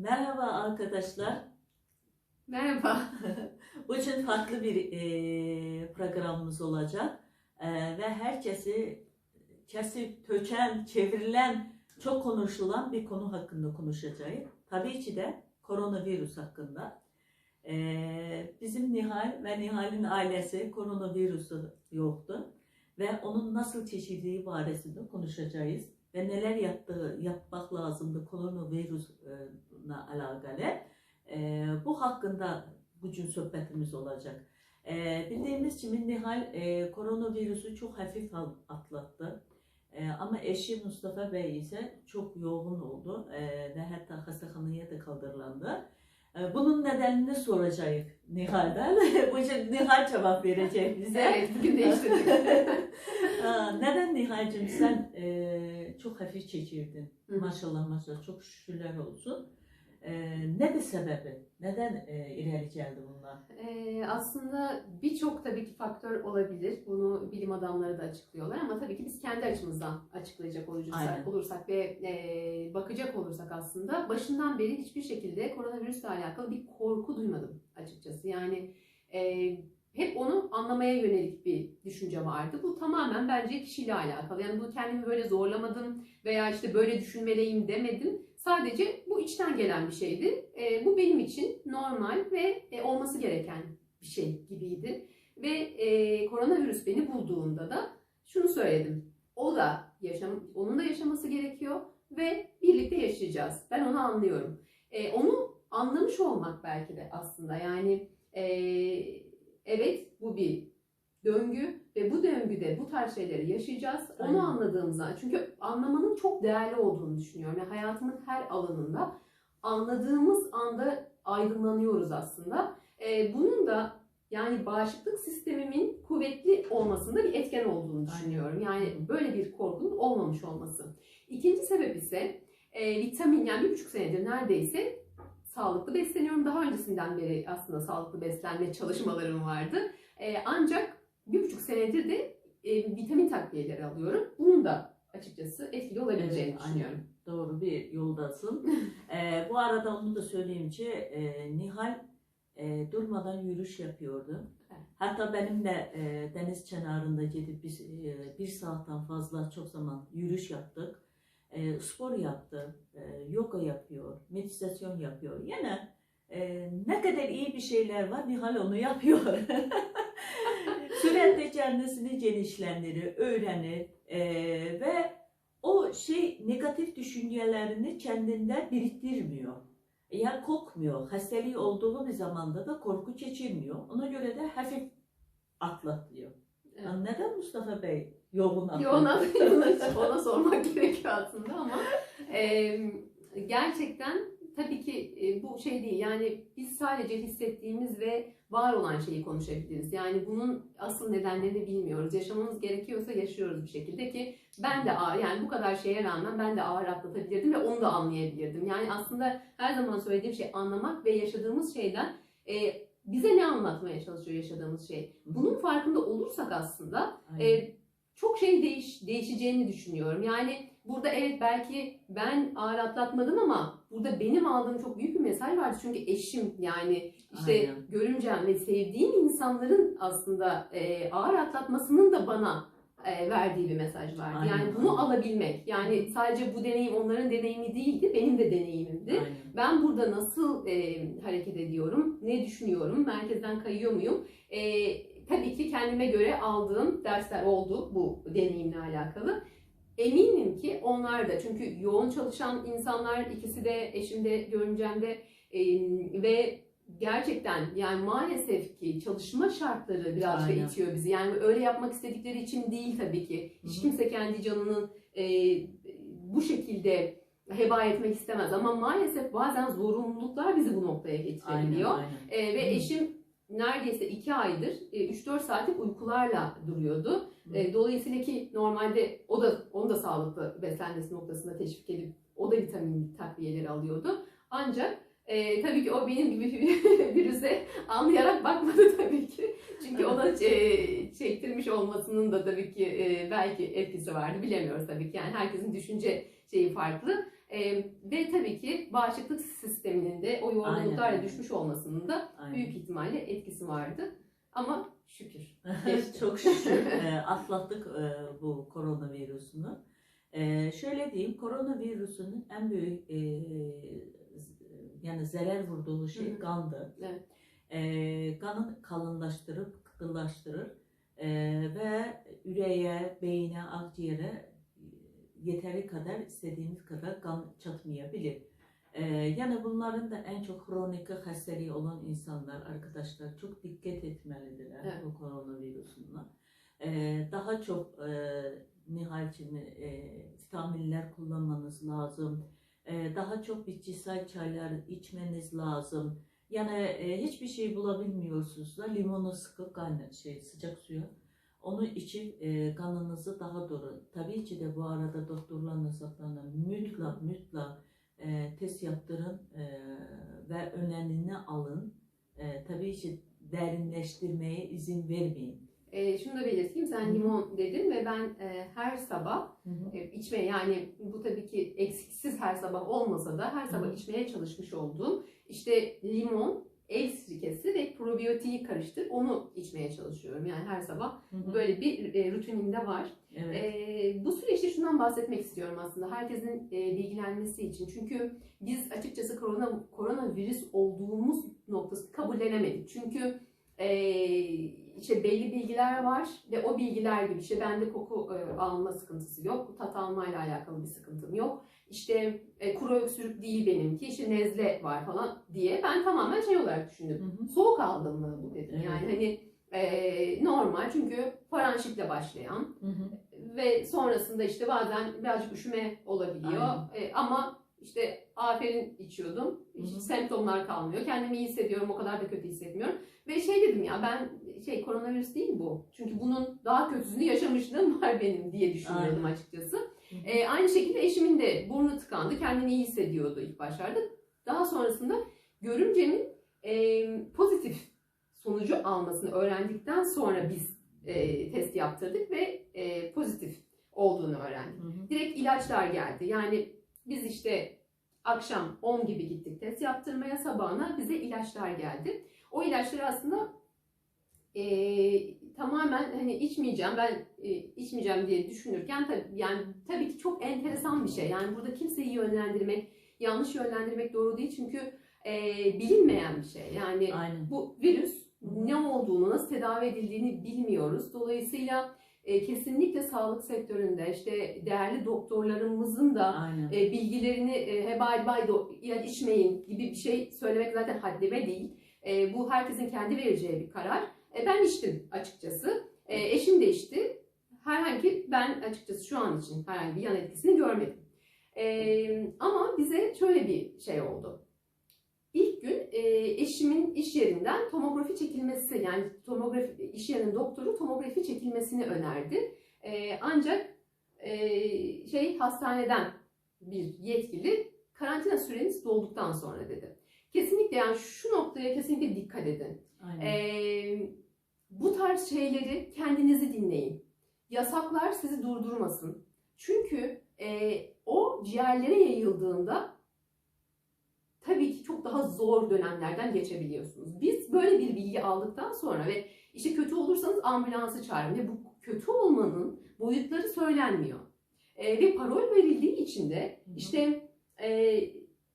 Merhaba arkadaşlar. Merhaba. Bugün farklı bir e, programımız olacak E, ve herkesi kesip, töken, çevrilen, çok konuşulan bir konu hakkında konuşacağız. Tabii ki de koronavirüs hakkında. E, bizim Nihal ve Nihal'in ailesi koronavirüsü yoktu ve onun nasıl çeşitliği baresinde konuşacağız ve neler yaptığı, yapmak lazımdı koronavirüsle alakalı. E, bu hakkında bugün sohbetimiz olacak. E, bildiğimiz gibi Nihal e, koronavirüsü çok hafif atlattı. E, ama eşi Mustafa Bey ise çok yoğun oldu e, ve hatta hastahaneye de kaldırıldı. E, bunun nedenini soracağız Nihal'den. bugün Nihal cevap verecek bize. Evet, bugün değiştirdik. Neden Nihal'cim sen e, çok hafif geçirdin? Hı. Maşallah maşallah çok şükürler olsun. E, ne bir sebebi? Neden e, ileri geldi bunlar? Ee, aslında birçok tabii ki faktör olabilir. Bunu bilim adamları da açıklıyorlar ama tabii ki biz kendi açımızdan açıklayacak Aynen. olursak, olursak ve e, bakacak olursak aslında başından beri hiçbir şekilde koronavirüsle alakalı bir korku duymadım açıkçası. Yani e, hep onu anlamaya yönelik bir düşünce vardı. Bu tamamen bence kişiyle alakalı. Yani bu kendimi böyle zorlamadım veya işte böyle düşünmeliyim demedim. Sadece bu içten gelen bir şeydi. E, bu benim için normal ve e, olması gereken bir şey gibiydi. Ve e, koronavirüs beni bulduğunda da şunu söyledim. O da yaşam, onun da yaşaması gerekiyor ve birlikte yaşayacağız. Ben onu anlıyorum. E, onu anlamış olmak belki de aslında yani e, evet bu bir döngü ve bu döngüde bu tarz şeyleri yaşayacağız. Aynen. Onu anladığımızda çünkü anlamanın çok değerli olduğunu düşünüyorum. Yani hayatımın her alanında anladığımız anda aydınlanıyoruz aslında. Ee, bunun da yani bağışıklık sistemimin kuvvetli olmasında bir etken olduğunu düşünüyorum. Yani böyle bir korkunun olmamış olması. İkinci sebep ise e, vitamin yani bir buçuk senedir neredeyse sağlıklı besleniyorum. Daha öncesinden beri aslında sağlıklı beslenme çalışmalarım vardı. E, ancak bir buçuk senedir de e, vitamin takviyeleri alıyorum. Bunun da açıkçası etkili olabileceğini Evet, düşünüyorum. Doğru bir yoldasın. E, bu arada onu da söyleyeyim ki e, Nihal e, durmadan yürüyüş yapıyordu. Evet. Hatta benimle e, deniz kenarında gidip biz e, bir saatten fazla çok zaman yürüyüş yaptık. E, spor yaptı, e, yoga yapıyor, meditasyon yapıyor. Yine e, ne kadar iyi bir şeyler var Nihal onu yapıyor. Sürekli kendisini genişlendirir, öğrenir e, ve o şey negatif düşüncelerini kendinde biriktirmiyor. Yani kokmuyor. Hastalığı olduğu bir zamanda da korku geçirmiyor. Ona göre de hafif atlatıyor. Evet. Yani neden Mustafa Bey yoğun atlatıyor? Yoğuna, ona sormak gerekiyor aslında ama e, gerçekten tabii ki e, bu şey değil. Yani biz sadece hissettiğimiz ve var olan şeyi konuşabiliriz. Yani bunun asıl nedenlerini bilmiyoruz. Yaşamamız gerekiyorsa yaşıyoruz bir şekilde ki ben de ağır yani bu kadar şeye rağmen ben de ağır atlatabilirdim ve onu da anlayabilirdim. Yani aslında her zaman söylediğim şey anlamak ve yaşadığımız şeyden e, bize ne anlatmaya çalışıyor yaşadığımız şey. Bunun farkında olursak aslında Aynen. e, çok şey değiş, değişeceğini düşünüyorum. Yani burada evet belki ben ağır atlatmadım ama burada benim aldığım çok büyük bir mesaj vardı. Çünkü eşim yani işte Aynen. görümcem ve sevdiğim insanların aslında e, ağır atlatmasının da bana e, verdiği bir mesaj vardı. Aynen, Yani bunu alabilmek. Yani sadece bu deneyim onların deneyimi değildi, benim de deneyimimdi. Aynen. Ben burada nasıl e, hareket ediyorum, ne düşünüyorum, merkezden kayıyor muyum? E, tabii ki kendime göre aldığım dersler oldu bu deneyimle alakalı. Eminim ki onlar da çünkü yoğun çalışan insanlar ikisi de eşim de görümcem de e, ve gerçekten yani maalesef ki çalışma şartları biraz da Aynen. itiyor bizi. Yani öyle yapmak istedikleri için değil tabii ki. Hiç kimse kendi canının e, bu şekilde heba etmek istemez ama maalesef bazen zorunluluklar bizi bu noktaya Aynen. getirebiliyor. aynen. E, ve Hı. eşim neredeyse iki aydır e, 3-4 saatlik uykularla duruyordu. Hı. E, dolayısıyla ki normalde o da onu da sağlıklı beslenmesi noktasında teşvik edip o da vitamin takviyeleri alıyordu. Ancak e, tabii ki o benim gibi virüse anlayarak bakmadı tabii ki. Çünkü ona e, çektirmiş olmasının da tabii ki e, belki etkisi vardı. Bilemiyoruz tabii ki. Yani herkesin düşünce şeyi farklı. E, ve tabii ki bağışıklık sisteminin de o yorgunluklarla Aynen. düşmüş olmasının da Aynen. büyük ihtimalle etkisi vardı. Ama şükür. Çok şükür e, atlattık e, bu koronavirüsünü. E, şöyle diyeyim, koronavirüsünün en büyük e, yani zarar vurduğu şey Hı hı. kandı. Evet. E, kanı kalınlaştırıp kıtılaştırır e, ve yüreğe, beyine, akciğere yeteri kadar istediğimiz kadar kan çatmayabilir. E, yani bunların da en çok kronik hastalığı olan insanlar, arkadaşlar çok dikkat etmelidirler Evet. bu koronavirüsüne. E, daha çok e, nihalçini e, vitaminler kullanmanız lazım. E, daha çok bitkisel çaylar içmeniz lazım. Yani e, hiçbir şey bulabilmiyorsunuz da limonu sıkıp kayna şey sıcak suya onu içip e, kanınızı daha doğru. Tabii ki de bu arada doktorlarınızla mutlak mutlak e, test yaptırın e, ve önlemini alın. E, tabii ki derinleştirmeye izin vermeyin. E, şunu da belirteyim. Sen Hı hı. limon dedin ve ben e, her sabah e, içmeye yani bu tabii ki eksiksiz her sabah olmasa da her sabah Hı. içmeye çalışmış olduğum işte limon, el sirkesi ve probiyotiği karıştır onu içmeye çalışıyorum. Yani her sabah Hı hı. böyle bir e, rutinimde var. Evet. Ee, bu süreçte şundan bahsetmek istiyorum aslında herkesin e, bilgilenmesi için. Çünkü biz açıkçası korona koronavirüs olduğumuz noktası kabullenemedik. Çünkü e, işte belli bilgiler var ve o bilgiler gibi işte bende koku e, alma sıkıntısı yok, tat almayla alakalı bir sıkıntım yok. İşte e, kuru öksürük değil benimki, işte nezle var falan diye ben tamamen şey olarak düşündüm. Hı hı. Soğuk aldım mı bu dedim. Evet. Yani hani e, normal çünkü paranşitle başlayan Hı hı. ve sonrasında işte bazen birazcık üşüme olabiliyor. E, ama işte aferin içiyordum. Hiç Hı hı. semptomlar kalmıyor. Kendimi iyi hissediyorum. O kadar da kötü hissetmiyorum. Ve şey dedim ya ben şey koronavirüs değil bu. Çünkü bunun daha kötüsünü yaşamışlığım var benim diye düşünüyordum Aynen. açıkçası. E, aynı şekilde eşimin de burnu tıkandı. Kendini iyi hissediyordu ilk başlarda. Daha sonrasında görümcemin e, pozitif sonucu almasını öğrendikten sonra biz e, test yaptırdık ve e, pozitif olduğunu öğrendik. Hı hı. Direkt ilaçlar geldi. Yani biz işte akşam 10 gibi gittik test yaptırmaya sabahına bize ilaçlar geldi. O ilaçları aslında e, tamamen hani içmeyeceğim ben e, içmeyeceğim diye düşünürken tabii, yani tabii ki çok enteresan bir şey. Yani burada kimseyi yönlendirmek, yanlış yönlendirmek doğru değil çünkü e, bilinmeyen bir şey. Yani Aynen. bu virüs ne olduğunu, nasıl tedavi edildiğini bilmiyoruz. Dolayısıyla e, kesinlikle sağlık sektöründe işte değerli doktorlarımızın da Aynen. e, bilgilerini e, hebal baydo ilaç içmeyin gibi bir şey söylemek zaten haddime değil. E, bu herkesin kendi vereceği bir karar. E, ben içtim açıkçası. E, eşim de içti. Herhangi ben açıkçası şu an için herhangi bir yan etkisini görmedim. E, ama bize şöyle bir şey oldu. İlk gün e, eşimin iş yerinden tomografi çekilmesi yani tomografi iş yerinin doktoru tomografi çekilmesini önerdi. E, ancak e, şey hastaneden bir yetkili karantina süreniz dolduktan sonra dedi. Kesinlikle yani şu noktaya kesinlikle dikkat edin. Aynen. Ee, bu tarz şeyleri kendinizi dinleyin. Yasaklar sizi durdurmasın. Çünkü e, o ciğerlere yayıldığında tabii ki çok daha zor dönemlerden geçebiliyorsunuz. Biz böyle bir bilgi aldıktan sonra ve işte kötü olursanız ambulansı çağırın ve bu kötü olmanın boyutları söylenmiyor. E, ve parol verildiği için de işte e,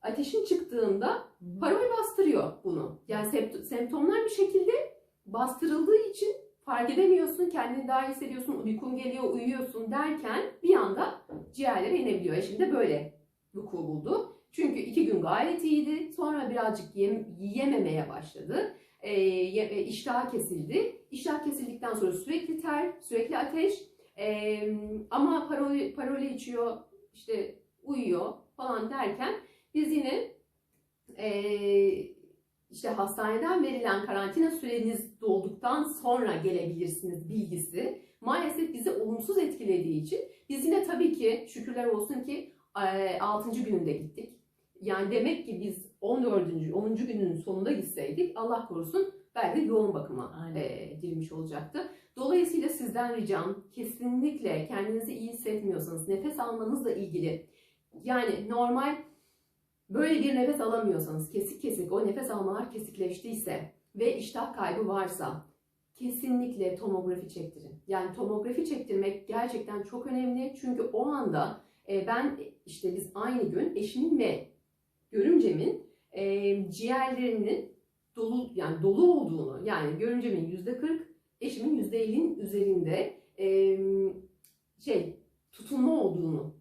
ateşin çıktığında. Parol bastırıyor bunu. Yani semt- semptomlar bir şekilde bastırıldığı için fark edemiyorsun, kendini daha iyi hissediyorsun, uykun geliyor, uyuyorsun derken bir anda ciğerlere inebiliyor. Eşim de böyle vuku buldu. Çünkü iki gün gayet iyiydi. Sonra birazcık yem- yiyememeye başladı. E, e, iştahı kesildi. İştah kesildikten sonra sürekli ter, sürekli ateş. E, ama parol, parole içiyor, işte uyuyor falan derken biz yine ee, işte hastaneden verilen karantina süreniz dolduktan sonra gelebilirsiniz bilgisi maalesef bizi olumsuz etkilediği için biz yine tabii ki şükürler olsun ki 6. gününde gittik. Yani demek ki biz 14. 10. günün sonunda gitseydik Allah korusun belki de yoğun bakıma Aynen. e, girmiş olacaktı. Dolayısıyla sizden ricam kesinlikle kendinizi iyi hissetmiyorsanız nefes almanızla ilgili Yani normal böyle bir nefes alamıyorsanız, kesik kesik o nefes almalar kesikleştiyse ve iştah kaybı varsa kesinlikle tomografi çektirin. Yani tomografi çektirmek gerçekten çok önemli. Çünkü o anda e, ben işte biz aynı gün eşimin ve görümcemin e, ciğerlerinin dolu yani dolu olduğunu yani görümcemin yüzde 40 eşimin yüzde 50'nin üzerinde e, şey tutulma olduğunu.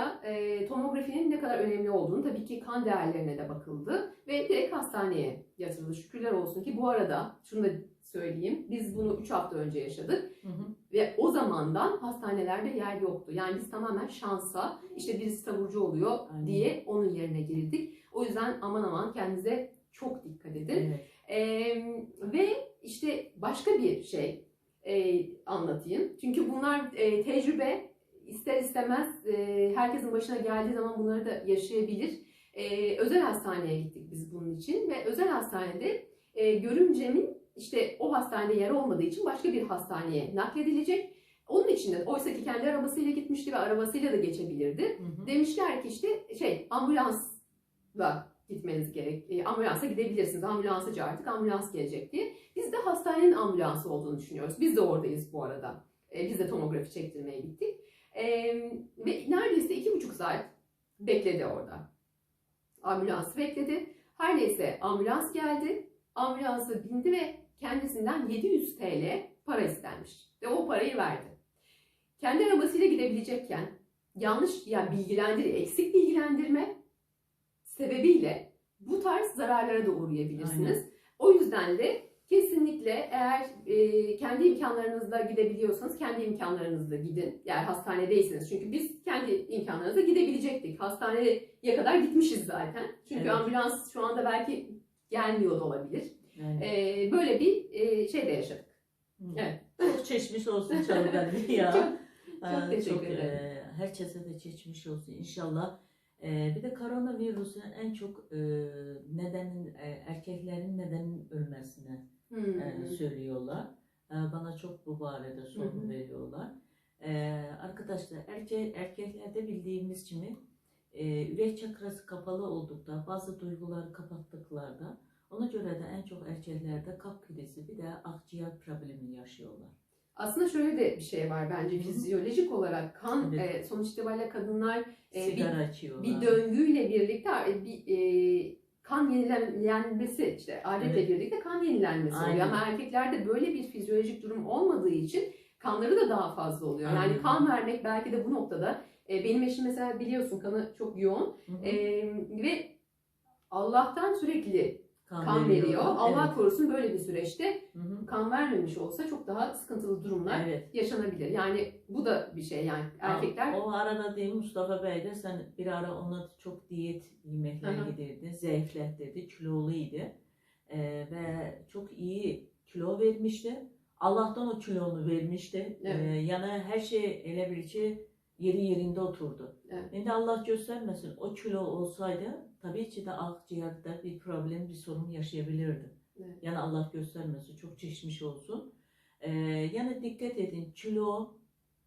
Dolayısıyla e, tomografinin ne kadar önemli olduğunu tabii ki kan değerlerine de bakıldı ve direkt hastaneye yatırıldı. Şükürler olsun ki bu arada şunu da söyleyeyim. Biz bunu 3 hafta önce yaşadık Hı hı. ve o zamandan hastanelerde yer yoktu. Yani biz tamamen şansa işte birisi taburcu oluyor Aynen. diye onun yerine girdik. O yüzden aman aman kendinize çok dikkat edin. Evet. Ee, ve işte başka bir şey e, anlatayım. Çünkü bunlar e, tecrübe ister istemez e, herkesin başına geldiği zaman bunları da yaşayabilir. E, özel hastaneye gittik biz bunun için ve özel hastanede e, görümcemin işte o hastanede yer olmadığı için başka bir hastaneye nakledilecek. Onun için de oysa ki kendi arabasıyla gitmişti ve arabasıyla da geçebilirdi. Hı hı. Demişler ki işte şey ambulansla gitmeniz gerek. E, ambulansa gidebilirsiniz. Ambulansa çağırdık. Ambulans gelecek diye. Biz de hastanenin ambulansı olduğunu düşünüyoruz. Biz de oradayız bu arada. E, biz de tomografi çektirmeye gittik. E, ve neredeyse iki buçuk saat bekledi orada. Ambulans bekledi. Her neyse ambulans geldi. Ambulansa bindi ve kendisinden 700 TL para istenmiş. Ve o parayı verdi. Kendi arabasıyla gidebilecekken yanlış yani bilgilendir, eksik bilgilendirme sebebiyle bu tarz zararlara da uğrayabilirsiniz. O yüzden de kesinlikle eğer e, kendi imkanlarınızla gidebiliyorsanız kendi imkanlarınızla gidin. Yani hastanedeyseniz. Çünkü biz kendi imkanlarımızla gidebilecektik. Hastaneye kadar gitmişiz zaten. Çünkü Evet. ambulans şu anda belki gelmiyor da olabilir. Yani. E, böyle bir e, şey de yaşadık. Hı. evet. Çok çeşmiş olsun Çağlayan ya. Çok, çok Ee, teşekkür ederim. e, herkese de geçmiş olsun inşallah. E, bir de koronavirüsün en çok e, nedenin e, erkeklerin nedenin ölmesine Hmm. e, söylüyorlar. E, bana çok bu barede sorun hı. veriyorlar. E, arkadaşlar erke, erkeklerde bildiğimiz gibi e, ürek çakrası kapalı oldukta bazı duyguları kapattıklarda ona göre de en çok erkeklerde kalp krizi bir de akciğer problemi yaşıyorlar. Aslında şöyle de bir şey var bence fizyolojik olarak kan Evet. e, sonuç itibariyle kadınlar e, bir, Sigara içiyorlar. bir döngüyle birlikte bir e, kan yenilenmesi işte adetle Evet. birlikte kan yenilenmesi oluyor Aynen. ama erkeklerde böyle bir fizyolojik durum olmadığı için kanları da daha fazla oluyor. Yani Aynen. kan vermek belki de bu noktada e, benim eşim mesela biliyorsun kanı çok yoğun Hı hı. e, ve Allah'tan sürekli kan, kan veriyor. veriyorlar. Allah Evet. korusun böyle bir süreçte Hı hı. kan vermemiş olsa çok daha sıkıntılı durumlar Evet. yaşanabilir. Yani bu da bir şey yani erkekler O arada değil Mustafa Bey de sen bir ara ona çok diyet yemekler Hı hı. yedirdin, zayıflettirdi, kiloluydu. Ee, ve çok iyi kilo vermişti. Allah'tan o kilonu vermişti. Evet. Ee, yani her şey ele bir yeri yerinde oturdu. Evet. Şimdi Allah göstermesin o kilo olsaydı tabii ki de akciğerde bir problem, bir sorun yaşayabilirdi. Evet. Yani Allah göstermesin çok çeşmiş olsun. Ee, yani dikkat edin kilo,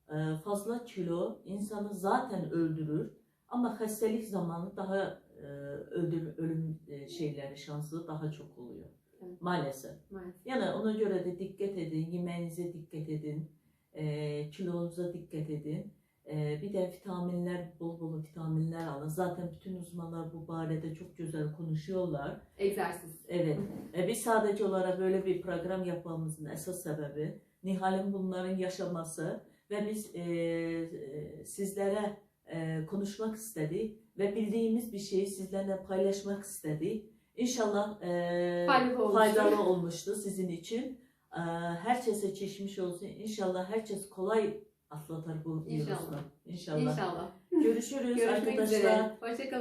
e, fazla kilo insanı zaten öldürür. Ama hastalık zamanı daha e, öldür, ölüm e, şeyleri şansı daha çok oluyor. Evet. Maalesef. maalesef. Yani ona göre de dikkat edin, yemeğinize dikkat edin, kilonuza dikkat edin. E, bir de vitaminler, bol bol vitaminler alın. Zaten bütün uzmanlar bu barede çok güzel konuşuyorlar. egzersiz. Evet. E, biz sadece olarak böyle bir program yapmamızın esas sebebi Nihal'in bunların yaşaması ve biz e, e, sizlere e, konuşmak istedik ve bildiğimiz bir şeyi sizlerle paylaşmak istedik. İnşallah e, Faydalı olmuştur. faydalı olmuştu sizin için. E, herkese çeşmiş olsun. İnşallah herkes kolay atlatır bu İnşallah. İnşallah. İnşallah. Görüşürüz Görüşmek arkadaşlar. üzere. Hoşçakalın.